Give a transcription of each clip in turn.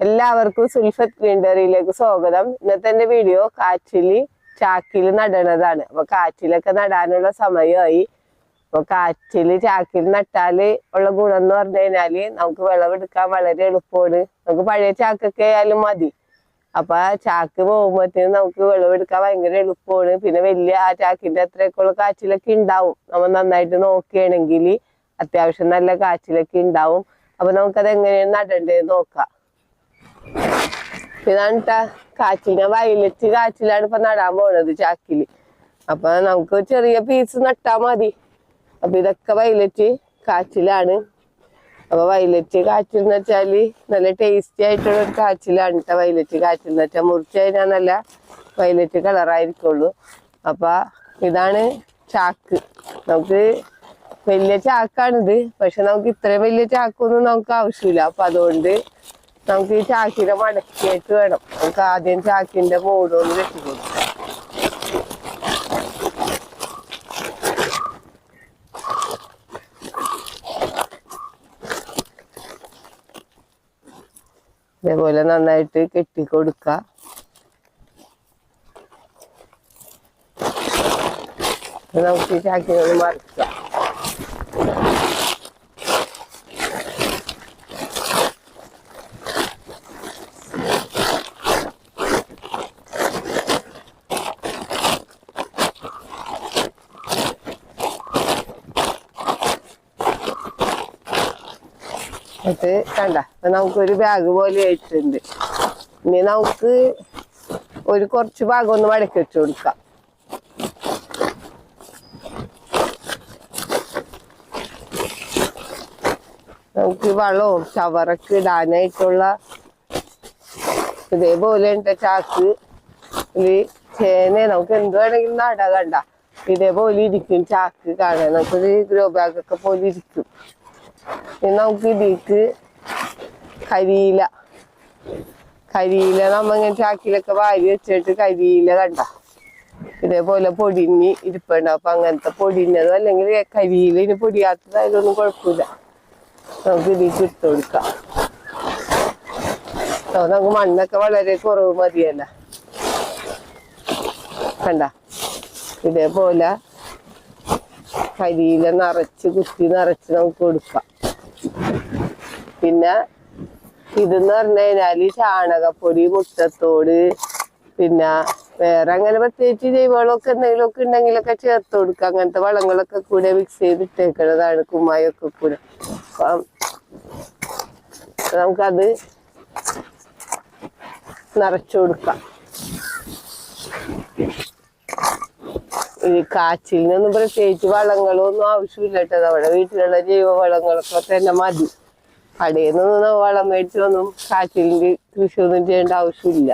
എല്ലാവർക്കും സുൽഫത്ത് ഗ്രീൻഡറിയിലേക്ക് സ്വാഗതം. ഇന്നത്തെ എന്റെ വീഡിയോ കാറ്റിൽ ചാക്കിൽ നടണതാണ്. അപ്പൊ കാറ്റിലൊക്കെ നടാനുള്ള സമയമായി. അപ്പൊ കാറ്റിൽ ചാക്കിൽ നട്ടാൽ ഉള്ള ഗുണം എന്ന് പറഞ്ഞു കഴിഞ്ഞാൽ നമുക്ക് വിളവെടുക്കാൻ വളരെ എളുപ്പമാണ്. നമുക്ക് പഴയ ചാക്കൊക്കെ ആയാലും മതി. അപ്പൊ ആ ചാക്ക് പോകുമ്പോഴത്തേനും നമുക്ക് വിളവെടുക്കാൻ ഭയങ്കര എളുപ്പമാണ്. പിന്നെ വലിയ ആ ചാക്കിന്റെ അത്രയൊക്കെയുള്ള കാച്ചിലൊക്കെ ഉണ്ടാവും. നമ്മൾ നന്നായിട്ട് നോക്കുകയാണെങ്കിൽ അത്യാവശ്യം നല്ല കാച്ചിലൊക്കെ ഉണ്ടാവും. അപ്പൊ നമുക്കത് എങ്ങനെയാണ് നടണ്ടേന്ന് നോക്കാം. ഇതാണ് അണ്ട കാച്ചിലിനെ വയലറ്റ് കാച്ചിലാണ് ഇപ്പൊ നടാൻ പോണത് ചാക്കിൽ. അപ്പൊ നമുക്ക് ചെറിയ പീസ് നട്ടാ മതി. അപ്പൊ ഇതൊക്കെ വയലറ്റ് കാച്ചിലാണ് അപ്പൊ വയലറ്റ് കാച്ചിൽ എന്ന് വെച്ചാൽ നല്ല ടേസ്റ്റി ആയിട്ടുള്ള ഒരു കാച്ചിലാണ് കേട്ടോ വയലറ്റ് കാച്ചിൽ എന്ന് വെച്ചാൽ മുറിച്ച് കഴിഞ്ഞാൽ നല്ല വയലറ്റ് കളറായിരിക്കുള്ളൂ അപ്പൊ ഇതാണ് ചാക്ക്. നമുക്ക് വലിയ ചാക്കാണിത്. പക്ഷെ നമുക്ക് ഇത്രയും വലിയ ചാക്കൊന്നും നമുക്ക് ആവശ്യമില്ല. അപ്പൊ അതുകൊണ്ട് നമുക്ക് ഈ ചാക്കിനെ മടക്കിയിട്ട് വേണം. നമുക്ക് ആദ്യം ചാക്കിന്റെ മൂടൊന്ന് വെട്ടിക്കൊടുക്കാം ഇതേപോലെ നന്നായിട്ട് കെട്ടി കൊടുക്ക നമുക്ക് ഈ ചാക്കിനൊന്ന് മറിക്കാം. ഇത് കണ്ട. നമുക്ക് നമുക്കൊരു ബാഗ് പോലെ ആയിട്ടുണ്ട്. ഇനി നമുക്ക് ഒരു കുറച്ച് ഭാഗം ഒന്ന് മടക്കി വെച്ച് കൊടുക്കാം. നമുക്ക് വളവും ചവറൊക്കെ ഇടാനായിട്ടുള്ള ഇതേപോലെ ഉണ്ട്. ചാക്ക് ചേന നമുക്ക് എന്ത് വേണമെങ്കിലും നടാ കണ്ട. ഇതേപോലെ ഇരിക്കും ചാക്ക് കാണാൻ. നമുക്കൊരു ഗ്രോ ബാഗ് ഒക്കെ പോലെ ഇരിക്കും. നമുക്ക് ഇതിലേക്ക് കരിയില. കരിയില നമ്മ ഇങ്ങനെ ചാക്കിലൊക്കെ വാരി വെച്ചിട്ട് കരിയില കണ്ട. ഇതേപോലെ പൊടിഞ്ഞ് ഇരിപ്പുണ്ട്. അപ്പൊ അങ്ങനത്തെ പൊടിഞ്ഞതോ അല്ലെങ്കിൽ കരിയില ഇനി പൊടിയാത്തതായാലൊന്നും കുഴപ്പമില്ല. നമുക്ക് ഇതിലേക്ക് ഇട്ട് കൊടുക്കാം. നമുക്ക് മണ്ണൊക്കെ വളരെ കുറവ് മതിയല്ല. കണ്ട? ഇതേപോലെ കരിയില നിറച്ച് കുത്തി നിറച്ച് നമുക്ക് കൊടുക്കാം. പിന്നെ ഇതെന്ന് പറഞ്ഞു കഴിഞ്ഞാൽ ചാണകപ്പൊടി മുട്ടത്തോട് പിന്നെ വേറെ അങ്ങനെ പ്രത്യേകിച്ച് ജൈവവളമൊക്കെ എന്തെങ്കിലുമൊക്കെ ഉണ്ടെങ്കിലൊക്കെ ചേർത്ത് കൊടുക്കുക. അങ്ങനത്തെ വളങ്ങളൊക്കെ കൂടെ മിക്സ് ചെയ്തിട്ടേക്കുന്നതാണ് കുമ്മായൊക്കെ കൂടെ. അപ്പം നമുക്കത് നിറച്ചു കൊടുക്കാം. ഈ കാച്ചിലിനൊന്നും പ്രത്യേകിച്ച് വളങ്ങളൊന്നും ആവശ്യമില്ല കേട്ടോ. നമ്മുടെ വീട്ടിലുള്ള ജൈവ വളങ്ങളൊക്കെ തന്നെ മതി. കടയിൽ നിന്ന് വളം മേടിച്ചൊന്നും കാച്ചിലിന്റെ കൃഷിയൊന്നും ചെയ്യേണ്ട ആവശ്യമില്ല.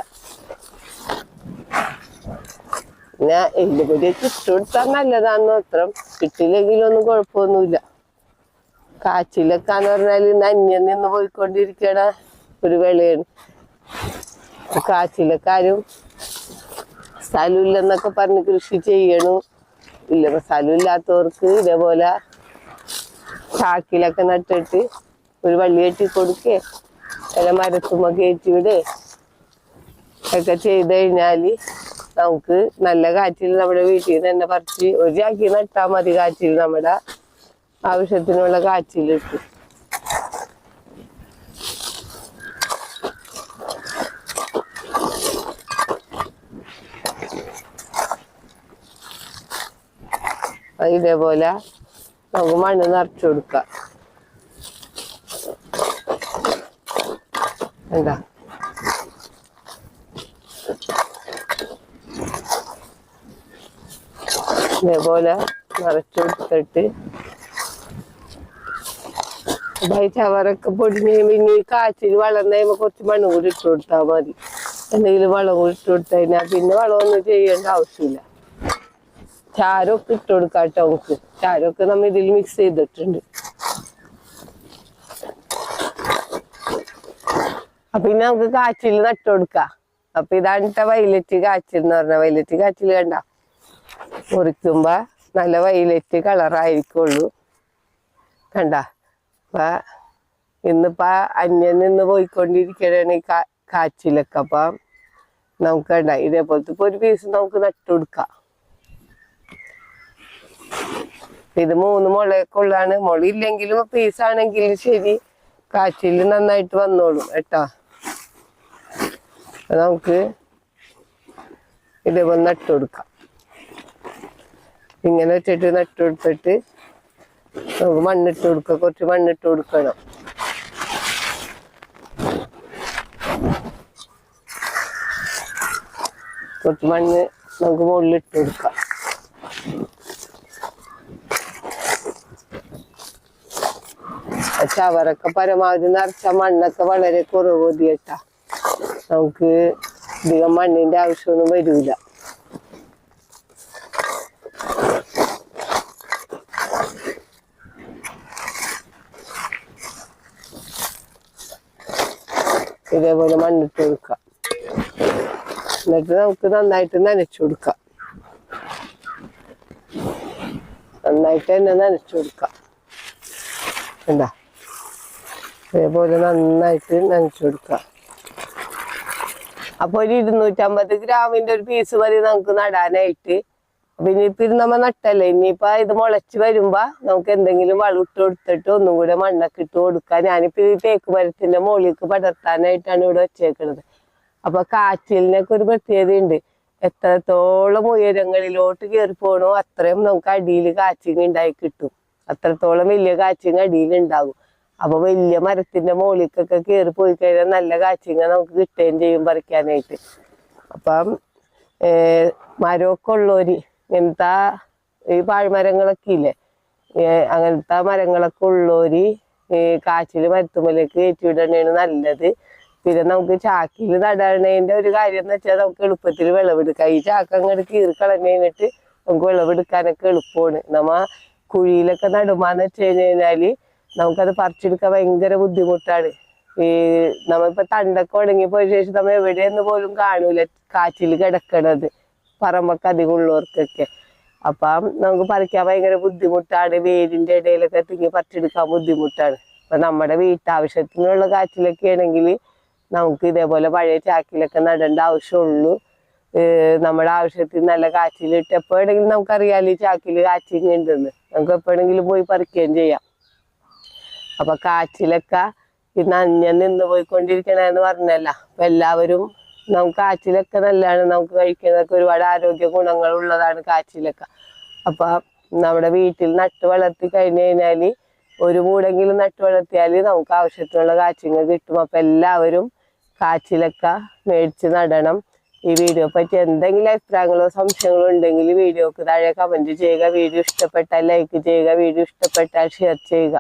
പിന്നെ എല്ലുപൊടി ഇട്ട് കൊടുത്താൽ നല്ലതാന്ന് മാത്രം. കിട്ടില്ലെങ്കിലൊന്നും കുഴപ്പമൊന്നുമില്ല. കാച്ചിലൊക്കെന്ന് പറഞ്ഞാൽ അന്യം നിന്ന് പോയിക്കൊണ്ടിരിക്കണ ഒരു വിളയാണ്. കാച്ചിലക്കാരും സ്ഥലമില്ലെന്നൊക്കെ പറഞ്ഞ് കൃഷി ചെയ്യണു. ഇല്ല സ്ഥലമില്ലാത്തവർക്ക് ഇതേപോലെ ചാക്കിലൊക്കെ നട്ടിട്ട് ഒരു വള്ളി കെട്ടി കൊടുക്കേ. ചില മരത്തുമ്മ കയറ്റി വിടേ ഒക്കെ ചെയ്ത് കഴിഞ്ഞാൽ നമുക്ക് നല്ല കാറ്റിൽ നമ്മുടെ വീട്ടിൽ നിന്ന് തന്നെ പറിച്ച് ഒരു ചാക്കി നട്ടാൽ മതി കാറ്റിൽ നമ്മുടെ ആവശ്യത്തിനുള്ള കാച്ചിൽ കിട്ടും ഇതേപോലെ നമുക്ക് മണ്ണ് നിറച്ചു കൊടുക്കാം. എന്താ ഇതേപോലെ നിറച്ചു കൊടുത്തിട്ട് ഈ ചവറൊക്കെ പൊടിഞ്ഞ് പിന്നെ ഈ കാച്ചിൽ വളം കഴിയുമ്പോ കുറച്ച് മണ്ണ് കൂടി ഇട്ട് കൊടുത്താൽ മതി. എന്തെങ്കിലും വളം കൂടി ഇട്ട് കൊടുത്തു കഴിഞ്ഞാൽ പിന്നെ വളമൊന്നും ചെയ്യേണ്ട ആവശ്യമില്ല. ചാരമൊക്കെ ഇട്ട് കൊടുക്കാം കേട്ടോ നമുക്ക്. ചാരമൊക്കെ നമ്മൾ ഇതിൽ മിക്സ് ചെയ്തിട്ടുണ്ട്. അപ്പൊ ഇനി നമുക്ക് കാച്ചിൽ നട്ടു കൊടുക്കാം. അപ്പൊ ഇതാണ് വൈലറ്റ് കാച്ചിൽ എന്ന് പറഞ്ഞ വൈലറ്റ് കാച്ചിൽ കണ്ട? മുറിക്കുമ്പോ നല്ല വൈലറ്റ് കളറായിരിക്കുള്ളൂ കണ്ട? അപ്പൊ ഇന്നിപ്പോ അന്യം നിന്ന് പോയിക്കൊണ്ടിരിക്കണ കാച്ചിലൊക്കെ. അപ്പൊ നമുക്ക് വേണ്ട ഇതേപോലത്തെ ഇപ്പൊ ഒരു പീസ് നമുക്ക് നട്ടു കൊടുക്ക. ഇത് മൂന്ന് മുളയൊക്കെ ഉള്ളതാണ് മുള ഇല്ലെങ്കിലും പീസാണെങ്കിലും ശരി കാച്ചിൽ നന്നായിട്ട് വന്നോളും കേട്ടോ. നമുക്ക് ഇതേപോലെ നട്ടുകൊടുക്കാം ഇങ്ങനെ വെച്ചിട്ട് നട്ടുകൊടുത്തിട്ട് നമുക്ക് മണ്ണിട്ട് കൊടുക്കുക കുറച്ച് മണ്ണിട്ട് കൊടുക്കണം. കുറച്ച് മണ്ണ് നമുക്ക് മുകളിലിട്ട് കൊടുക്കാം. ചവറൊക്കെ പരമാവധി നിറച്ച മണ്ണൊക്കെ വളരെ കുറവ് മതിയട്ടാ നമുക്ക് അധികം മണ്ണിന്റെ ആവശ്യമൊന്നും വരൂല. ഇതേപോലെ മണ്ണിട്ട് കൊടുക്കാം. എന്നിട്ട് നമുക്ക് നന്നായിട്ട് നനച്ചു കൊടുക്കാം. നന്നായിട്ട് തന്നെ നനച്ചു കൊടുക്കാം. ഇതേപോലെ നന്നായിട്ട് നനച്ചു കൊടുക്കാം. അപ്പൊ ഒരു ഇരുന്നൂറ്റമ്പത് ഗ്രാമിന്റെ ഒരു പീസ് മതി നമുക്ക് നടാനായിട്ട്. ഇനിയിപ്പോ ഇത് നമ്മ നട്ടല്ലേ? ഇനിയിപ്പോ ഇത് മുളച്ച് വരുമ്പോ നമുക്ക് എന്തെങ്കിലും വളം ഇട്ട് കൊടുത്തിട്ട് ഒന്നും കൂടെ മണ്ണൊക്കെ ഇട്ട് കൊടുക്കാം. ഞാനിപ്പോ ഈ തേക്ക് മരത്തിന്റെ മുകളിലേക്ക് പടർത്താനായിട്ടാണ് ഇവിടെ വെച്ചേക്കുന്നത് അപ്പൊ കാറ്റിലിനൊക്കെ ഒരു പ്രത്യേകതയുണ്ട്. എത്രത്തോളം ഉയരങ്ങളിലോട്ട് കയറി പോണോ അത്രയും നമുക്ക് അടിയിൽ കാച്ചിങ് ഉണ്ടായി കിട്ടും. അത്രത്തോളം വലിയ കാച്ചിങ് അടിയിൽ ഉണ്ടാകും. അപ്പൊ വലിയ മരത്തിന്റെ മുകളിലേക്കൊക്കെ കേറി പോയി കഴിഞ്ഞാൽ നല്ല കാച്ചിങ്ങ നമുക്ക് കിട്ടുകയും ചെയ്യും പറിക്കാനായിട്ട്. അപ്പം മരമൊക്കെ ഉള്ളവര് ഇങ്ങനത്തെ ഈ പാഴ്മരങ്ങളൊക്കെ ഇല്ലേ? അങ്ങനത്തെ മരങ്ങളൊക്കെ ഉള്ളവര് ഈ കാച്ചിൽ മരത്തുമ്മലേക്ക് കയറ്റിവിടണേണ് നല്ലത്. പിന്നെ നമുക്ക് ചാക്കിൽ നടണേന്റെ ഒരു കാര്യം എന്ന് വെച്ചാൽ നമുക്ക് എളുപ്പത്തിൽ വിളവെടുക്കാം. ഈ ചാക്ക അങ്ങോട്ട് കീറി കളഞ്ഞു കഴിഞ്ഞിട്ട് നമുക്ക് വിളവെടുക്കാനൊക്കെ എളുപ്പമാണ് നമ്മ കുഴിയിലൊക്കെ നടുമാന്ന് വെച്ച് കഴിഞ്ഞ് കഴിഞ്ഞാൽ നമുക്കത് പറിച്ചെടുക്കാൻ ഭയങ്കര ബുദ്ധിമുട്ടാണ്. ഈ നമ്മളിപ്പോ തണ്ടൊക്കെ പോയ ശേഷം നമ്മൾ എവിടെയെന്ന് പോലും കാണൂല. കാറ്റിൽ കിടക്കണത്. പറമ്പൊക്കെ അധികം ഉള്ളവർക്കൊക്കെ. അപ്പം നമുക്ക് പറിക്കാൻ ഭയങ്കര ബുദ്ധിമുട്ടാണ്. വേരിന്റെ ഇടയിലൊക്കെ തിങ്ങി പറിച്ചെടുക്കാൻ ബുദ്ധിമുട്ടാണ്. അപ്പൊ നമ്മുടെ വീട്ടാവശ്യത്തിനുള്ള കാറ്റിലൊക്കെ ആണെങ്കിൽ നമുക്ക് ഇതേപോലെ പഴയ ചാക്കിലൊക്കെ നടേണ്ട ആവശ്യമുള്ളൂ. നമ്മുടെ ആവശ്യത്തിന് നല്ല കാറ്റിലിട്ട് എപ്പോഴെങ്കിലും നമുക്കറിയാലോ ഈ ചാക്കിൽ കാച്ചിങ് ഉണ്ടെന്ന് നമുക്ക് എപ്പോഴെങ്കിലും പോയി പറിക്കുകയും ചെയ്യാം. അപ്പൊ കാച്ചിലൊക്കെ ഈ നനഞ്ഞ നിന്ന് പോയിക്കൊണ്ടിരിക്കണെന്ന് പറഞ്ഞല്ല. അപ്പൊ എല്ലാവരും നമുക്ക് കാച്ചിലൊക്കെ നല്ലതാണ് നമുക്ക് കഴിക്കുന്നതൊക്കെ ഒരുപാട് ആരോഗ്യ ഗുണങ്ങൾ ഉള്ളതാണ് കാച്ചിലൊക്കെ. അപ്പൊ നമ്മുടെ വീട്ടിൽ നട്ട് വളർത്തി കഴിഞ്ഞു കഴിഞ്ഞാൽ ഒരു മൂടെങ്കിലും നട്ട് വളർത്തിയാൽ നമുക്ക് ആവശ്യത്തിനുള്ള കാച്ചിങ്ങ കിട്ടും. അപ്പൊ എല്ലാവരും കാച്ചിലൊക്കെ മേടിച്ച് നടണം. ഈ വീഡിയോ പറ്റി എന്തെങ്കിലും അഭിപ്രായങ്ങളോ സംശയങ്ങളോ ഉണ്ടെങ്കിൽ വീഡിയോക്ക് താഴെ കമന്റ് ചെയ്യുക. വീഡിയോ ഇഷ്ടപ്പെട്ടാൽ ലൈക്ക് ചെയ്യുക. വീഡിയോ ഇഷ്ടപ്പെട്ടാൽ ഷെയർ ചെയ്യുക.